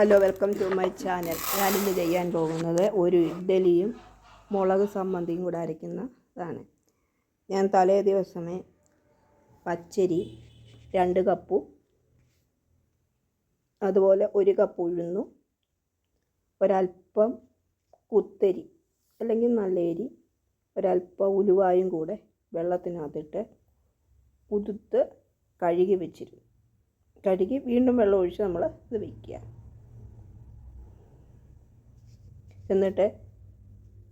Hello welcome to my channel ഞാനിന്ന് ചെയ്യാൻ പോകുന്നത് ഒരു ഇഡ്ഡലിയും മുളക് സമ്മന്തിയും കൂടെ അരയ്ക്കുന്ന ഇതാണ് ഞാൻ തലേ ദിവസമേ പച്ചരി രണ്ട് കപ്പ് അതുപോലെ ഒരു കപ്പ് ഉഴുന്നു ഒരൽപ്പം കുത്തരി അല്ലെങ്കിൽ നല്ല അരി ഒരല്പം ഉലുവായും കൂടെ വെള്ളത്തിനകത്തിട്ട് കുതിർത്ത് കഴുകി വെച്ചിരുന്നു. കഴുകി വീണ്ടും വെള്ളം ഒഴിച്ച് നമ്മൾ ഇത് വയ്ക്കുക. എന്നിട്ട്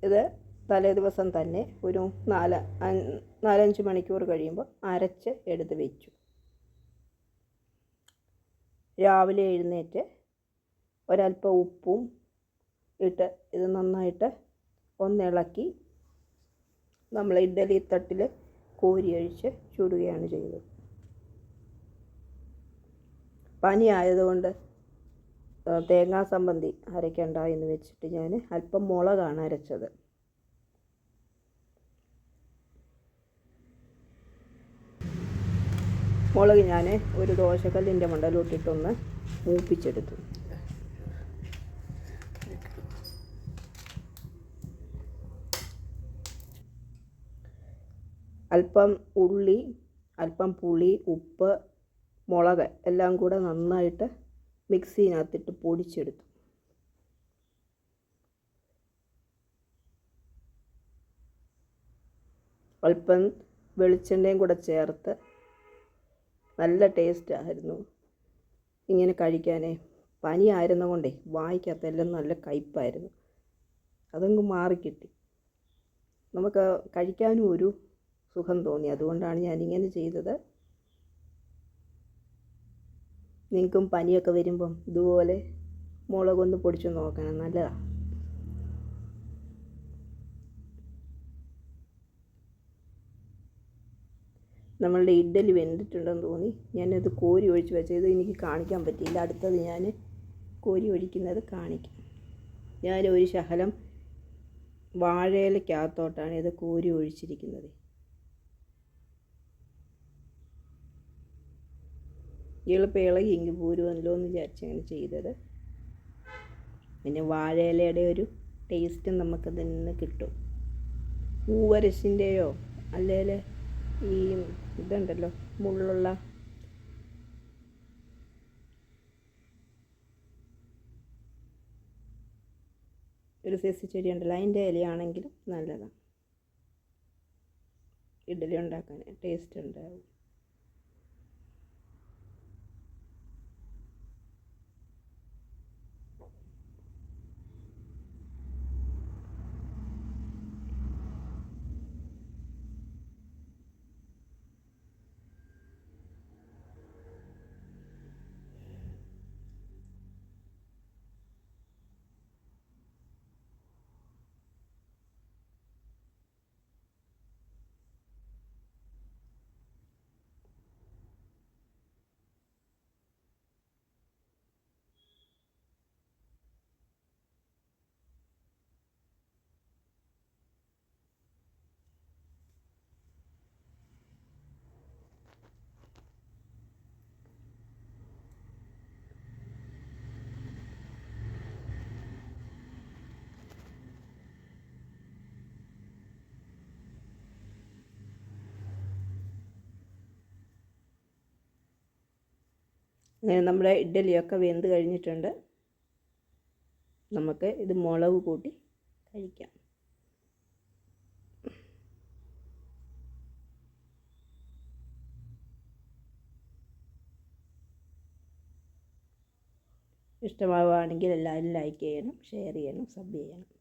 ഇത് തലേ ദിവസം തന്നെ ഒരു നാല് നാലഞ്ച് മണിക്കൂർ കഴിയുമ്പോൾ അരച്ച് എടുത്ത് വെച്ചു. രാവിലെ എഴുന്നേറ്റ് ഒരല്പം ഉപ്പും ഇട്ട് ഇത് നന്നായിട്ട് ഒന്നിളക്കി നമ്മൾ ഇഡ്ഡലി തട്ടിൽ കോരി അഴിച്ച് ചൂടുകയാണ് ചെയ്തത്. പനി ആയതുകൊണ്ട് തേങ്ങാ സംബന്ധി അരയ്ക്കണ്ട എന്ന് വെച്ചിട്ട് ഞാൻ അല്പം മുളകാണ് അരച്ചത്. മുളക് ഞാൻ ഒരു ദോശക്കല്ലിന്റെ മണ്ടലോട്ടിട്ടൊന്ന് മൂപ്പിച്ചെടുത്തു. അല്പം ഉള്ളി അല്പം പുളി ഉപ്പ് മുളക് എല്ലാം കൂടെ നന്നായിട്ട് മിക്സിനകത്തിട്ട് പൊടിച്ചെടുത്തു. അല്പം വെളിച്ചെണ്ണയും കൂടെ ചേർത്ത് നല്ല ടേസ്റ്റ് ആയിരുന്നു. ഇങ്ങനെ കഴിക്കാനേ പനി ആയിരുന്നുകൊണ്ടേ വായിക്കകത്തെല്ലാം നല്ല കയ്പായിരുന്നു. അതങ്ങ് മാറിക്കിട്ടി. നമുക്ക് കഴിക്കാനും ഒരു സുഖം തോന്നി. അതുകൊണ്ടാണ് ഞാനിങ്ങനെ ചെയ്തത്. നിങ്ങൾക്കും പനിയൊക്കെ വരുമ്പം ഇതുപോലെ മുളകൊന്ന് പൊടിച്ച് നോക്കണം നല്ലതാണ് നമ്മളുടെ ഇഡ്ഡലി വെന്തിട്ടുണ്ടെന്ന് തോന്നി. ഞാനത് കോരി ഒഴിച്ച് വെച്ചത് എനിക്ക് കാണിക്കാൻ പറ്റിയില്ല. അടുത്തത് ഞാൻ കോരി ഒഴിക്കുന്നത് കാണിക്കാം. ഞാൻ ഒരു ശകലം വാഴയിലക്കകത്തോട്ടാണ് ഇത് കോരി ഒഴിച്ചിരിക്കുന്നത്. ഇളകി ഇങ്ങ് പോരുമല്ലോ എന്ന് വിചാരിച്ച് അങ്ങനെ ചെയ്തത്. പിന്നെ വാഴയിലയുടെ ഒരു ടേസ്റ്റ് നമുക്കതിൽ നിന്ന് കിട്ടും. പൂവരശിന്റെയോ അല്ലെങ്കിൽ ഈ ഇതുണ്ടല്ലോ മുള്ളുള്ള ഒരു സൈസ് ചെടി ഉണ്ടല്ലോ അതിന്റെ ഇലയാണെങ്കിലും നല്ലതാണ്. ഇഡലി ഉണ്ടാക്കാൻ ടേസ്റ്റ് ഉണ്ടാവും. അങ്ങനെ നമ്മുടെ ഇഡ്ഡലിയൊക്കെ വെന്ത് കഴിഞ്ഞിട്ടുണ്ട്. നമുക്ക് ഇത് മുളക് കൂട്ടി കഴിക്കാം. ഇഷ്ടമാവുകയാണെങ്കിൽ എല്ലാവരും ലൈക്ക് ചെയ്യണം ഷെയർ ചെയ്യണം സബ് ചെയ്യണം.